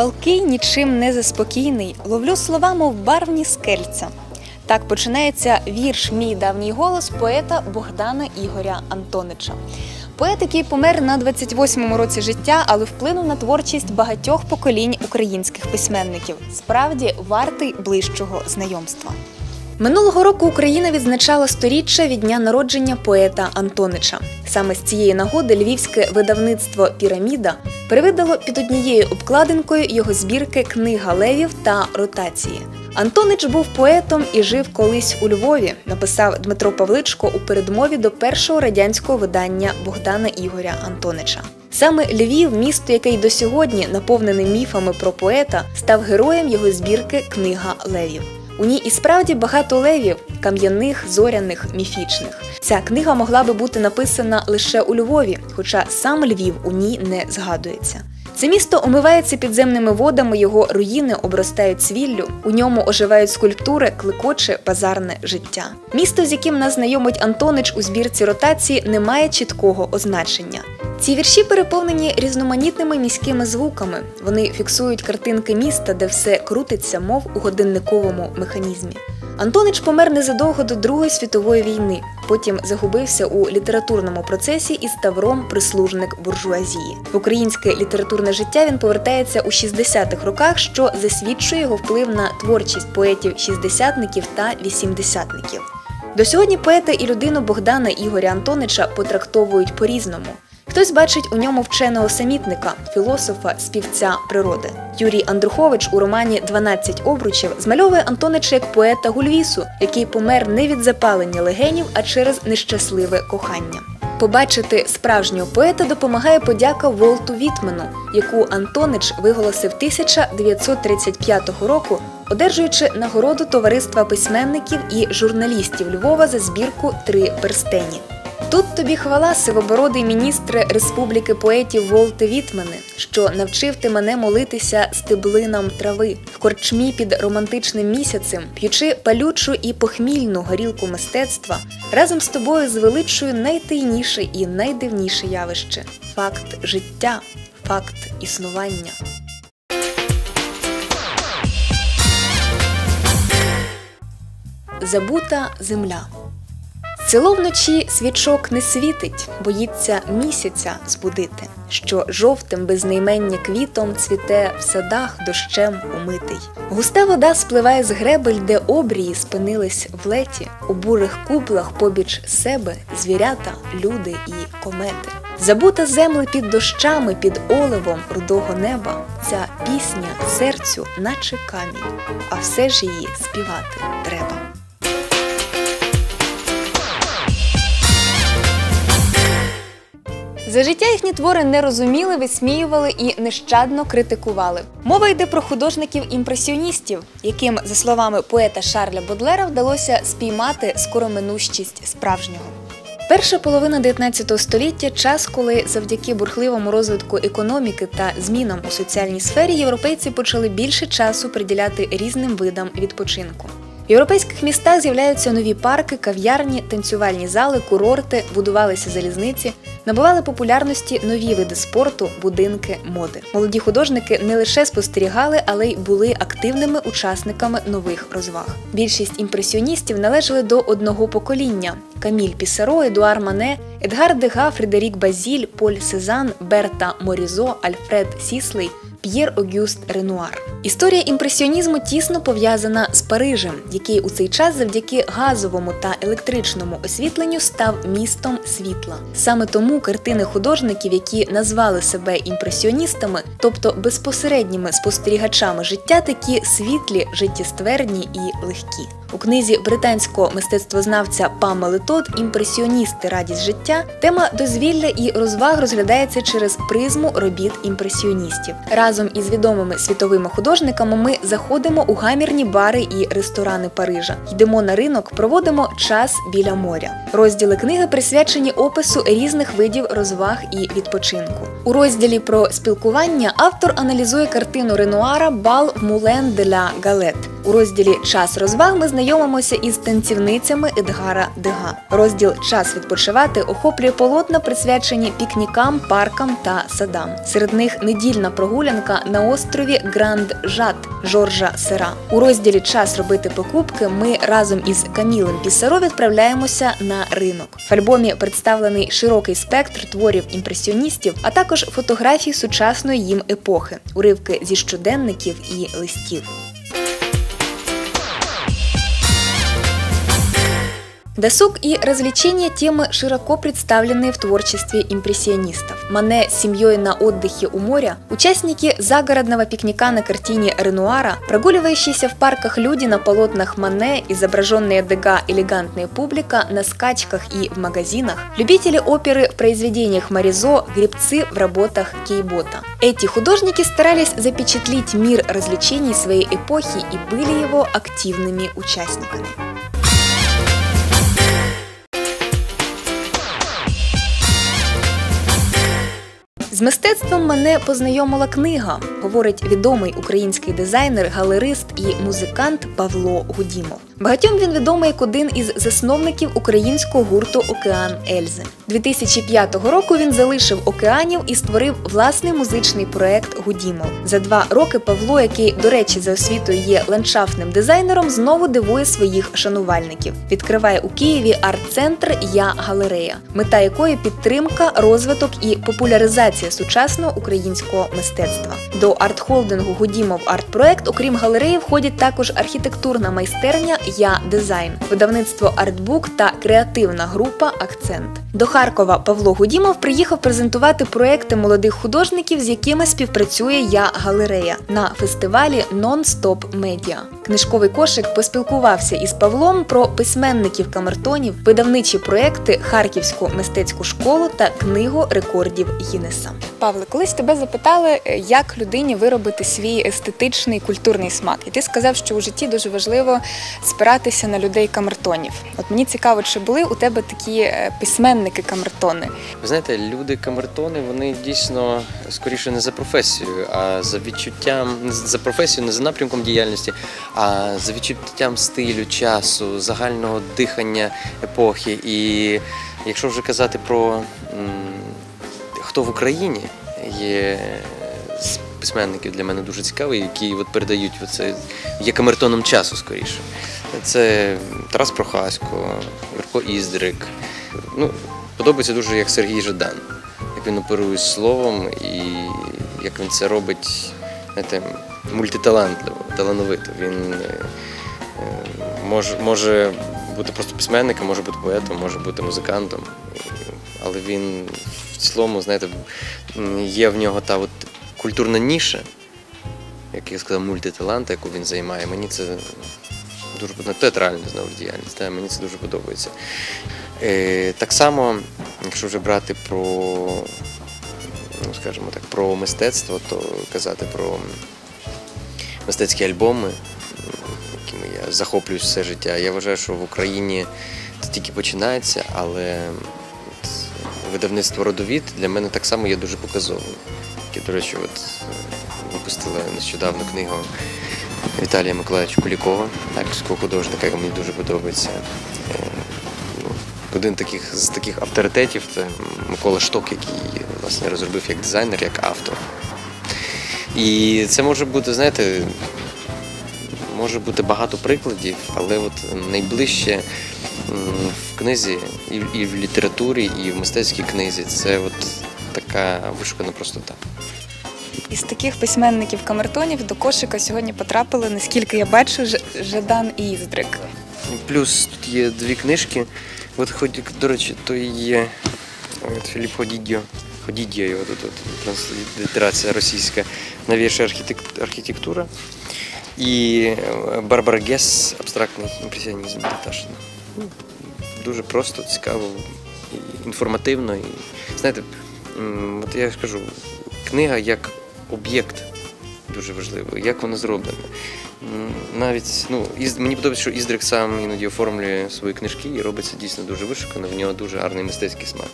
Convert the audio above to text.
Палкий нічим не заспокійний, ловлю слова, мов барвні скельця. Так починається вірш Мій давній голос поета Богдана Ігоря Антонича. Поет, який помер на 28-му році життя, але вплинув на творчість багатьох поколінь українських письменників. Справді вартий ближчого знайомства. Минулого року Україна відзначала сторіччя від дня народження поета Антонича. Саме з цієї нагоди львівське видавництво Піраміда перевидало під однією обкладинкою його збірки Книга левів та ротації. Антонич був поетом і жив колись у Львові, написав Дмитро Павличко у передмові до першого радянського видання Богдана Ігоря Антонича. Саме Львів, місто, яке й до сьогодні наповнене міфами про поета, став героєм його збірки Книга левів. У ній і справді багато левів кам'яних, зоряних, міфічних. Ця книга могла би бути написана лише у Львові, хоча сам Львів у ній не згадується. Це місто омивається підземними водами, його руїни обростають свіллю, у ньому оживають скульптури, кликоче базарне життя. Місто, з яким нас знайомить Антонич у збірці ротації, не має чіткого означення. Ці вірші переповнені різноманітними міськими звуками. Вони фіксують картинки міста, де все крутиться, мов у годинниковому механізмі. Антонич помер незадовго до Другої світової війни. Потім загубився у літературному процесі і став ром прислужник буржуазії. В українське літературне життя він повертається у 60-х роках, що засвідчує його вплив на творчість поетів шістдесятників та вісімдесятників. До сьогодні поета і людину Богдана Ігоря Антонича потрактовують по-різному. Хтось бачить у ньому вченого самітника, філософа, співця природи. Юрій Андрухович у романі «12 обручів змальовує Антонича як поета Гульвісу, який помер не від запалення легенів, а через нещасливе кохання. Побачити справжнього поета допомагає подяка Волту Вітмену, яку Антонич виголосив 1935 року, одержуючи нагороду товариства письменників і журналістів Львова за збірку Три перстені. Тут тобі хвала, сивобородий міністре Республіки поетів Волте Вітмени, що навчив ти мене молитися стеблинам трави в корчмі під романтичним місяцем, п'ючи палючу і похмільну горілку мистецтва, разом з тобою звеличую найтайніше і найдивніше явище факт життя, факт існування. Забута земля. Село вночі свічок не світить, боїться місяця збудити, що жовтим безнаймення квітом цвіте в садах дощем умитий. Густа вода спливає з гребель, де обрії спинились в леті, у бурих кублах побіч себе звірята, люди і комети. Забута земля під дощами, під оливом рудого неба. Ця пісня серцю, наче камінь, а все ж її співати треба. За життя їхні твори не розуміли, висміювали і нещадно критикували. Мова йде про художників-імпресіоністів, яким, за словами поета Шарля Бодлера, вдалося спіймати скороминущість справжнього. Перша половина 19 століття час, коли завдяки бурхливому розвитку економіки та змінам у соціальній сфері європейці почали більше часу приділяти різним видам відпочинку. Європейських містах з'являються нові парки, кав'ярні, танцювальні зали, курорти, будувалися залізниці, набували популярності нові види спорту, будинки, моди. Молоді художники не лише спостерігали, але й були активними учасниками нових розваг. Більшість імпресіоністів належали до одного покоління: Каміль Пісаро, Едуар Мане, Едгар Дега, Фредерік Базіль, Поль Сезан, Берта Морізо, Альфред Сіслей. П'єр Огюст Ренуар. Історія імпресіонізму тісно пов'язана з Парижем, який у цей час завдяки газовому та електричному освітленню став містом світла. Саме тому картини художників, які назвали себе імпресіоністами, тобто безпосередніми спостерігачами життя, такі світлі, життєствердні і легкі. У книзі британського мистецтвознавця Памели Тод Імпресіоністи радість життя тема дозвілля і розваг розглядається через призму робіт імпресіоністів. Разом із відомими світовими художниками ми заходимо у гамірні бари і ресторани Парижа, йдемо на ринок, проводимо час біля моря. Розділи книги присвячені опису різних видів розваг і відпочинку. У розділі про спілкування автор аналізує картину Ренуара Бал Мулен де ля Галет. У розділі Час розваг ми знайомимося із танцівницями Едгара Дега. Розділ Час відпочивати охоплює полотна, присвячені пікнікам, паркам та садам. Серед них недільна прогулянка на острові Гранд Жат Жоржа Сера. У розділі Час робити покупки ми разом із Камілем Пісаро відправляємося на ринок. В альбомі представлений широкий спектр творів імпресіоністів, а також фотографій сучасної їм епохи, уривки зі щоденників і листів. Досуг и развлечения – темы, широко представленные в творчестве импрессионистов. Мане с семьей на отдыхе у моря, участники загородного пикника на картине Ренуара, прогуливающиеся в парках люди на полотнах Мане, изображенные Дега элегантная публика на скачках и в магазинах, любители оперы в произведениях Маризо, гребцы в работах Кейбота. Эти художники старались запечатлить мир развлечений своей эпохи и были его активными участниками. З мистецтвом мене познайомила книга, говорить відомий український дизайнер, галерист і музикант Павло Гудімов. Багатьом він відомий як один із засновників українського гурту Океан Ельзи. 2005 року він залишив океанів і створив власний музичний проект Гудімов. За два роки Павло, який, до речі, за освітою є ландшафтним дизайнером, знову дивує своїх шанувальників. Відкриває у Києві арт-центр Я галерея, мета якої підтримка, розвиток і популяризація сучасного українського мистецтва. До арт-холдингу Гудімов арт-проект, окрім галереї, входять також архітектурна майстерня Я дизайн, видавництво Артбук та креативна група Акцент. До Харкова Павло Гудімов приїхав презентувати проекти молодих художників, з якими співпрацює Я галерея на фестивалі Non-Stop Media. Книжковий кошик поспілкувався із Павлом про письменників камертонів, видавничі проекти, Харківську мистецьку школу та книгу рекордів Гіннеса. Павле, колись тебе запитали, е, як людині виробити свій естетичний культурний смак, і ти сказав, що у житті дуже важливо спиратися на людей камертонів. От мені цікаво, чи були у тебе такі е, письменники камертони? Ви знаєте, люди камертони, вони дійсно скоріше не за професією, а за відчуттям не за професією, не за напрямком діяльності, а за відчуттям стилю, часу, загального дихання епохи. І якщо вже казати про хто в Україні є з письменників для мене дуже цікавий, які от передають оце, є камертоном часу скоріше. Це Тарас Прохасько, Юрко Іздрик. Ну, подобається дуже як Сергій Жадан, як він оперує словом і як він це робить знаєте, мультиталантливо, талановито. Він е, може, може бути просто письменником, може бути поетом, може бути музикантом. Але він цілому, знаєте, є в нього та от культурна ніша, як я сказав, мультиталант, яку він займає. Мені це дуже подобається. Театральна знову діяльність, та, мені це дуже подобається. Е, так само, якщо вже брати про, ну, скажімо так, про мистецтво, то казати про мистецькі альбоми, якими я захоплююсь все життя. Я вважаю, що в Україні це тільки починається, але видавництво родовід для мене так само є дуже показовим. Яке, до речі, от е, випустила нещодавно книгу Віталія Миколаївича Кулікова, харківського художника, яка мені дуже подобається. Е, ну, Один таких, з таких авторитетів це Микола Шток, який власне розробив як дизайнер, як автор. І це може бути, знаєте, може бути багато прикладів, але от найближче в книзі, і, в- літературі, і в мистецькій книзі це от така вишукана простота. Із таких письменників камертонів до кошика сьогодні потрапили, наскільки я бачу, Жадан і Іздрик. Плюс тут є дві книжки. От ході, до речі, то є от Філіп Ходідьо. Ходідьо його тут от, транслітерація російська на вірші архітектура. І е, Барбара Гес абстрактний імпресіонізм Таташина. Ну, Дуже просто, цікаво, інформативно. І, знаєте, от я ж кажу, книга як об'єкт дуже важливо, як воно зроблено. М, Навіть ну, Із- мені подобається, що Іздрик сам іноді оформлює свої книжки і робить це дійсно дуже вишукано, в нього дуже гарний мистецький смак.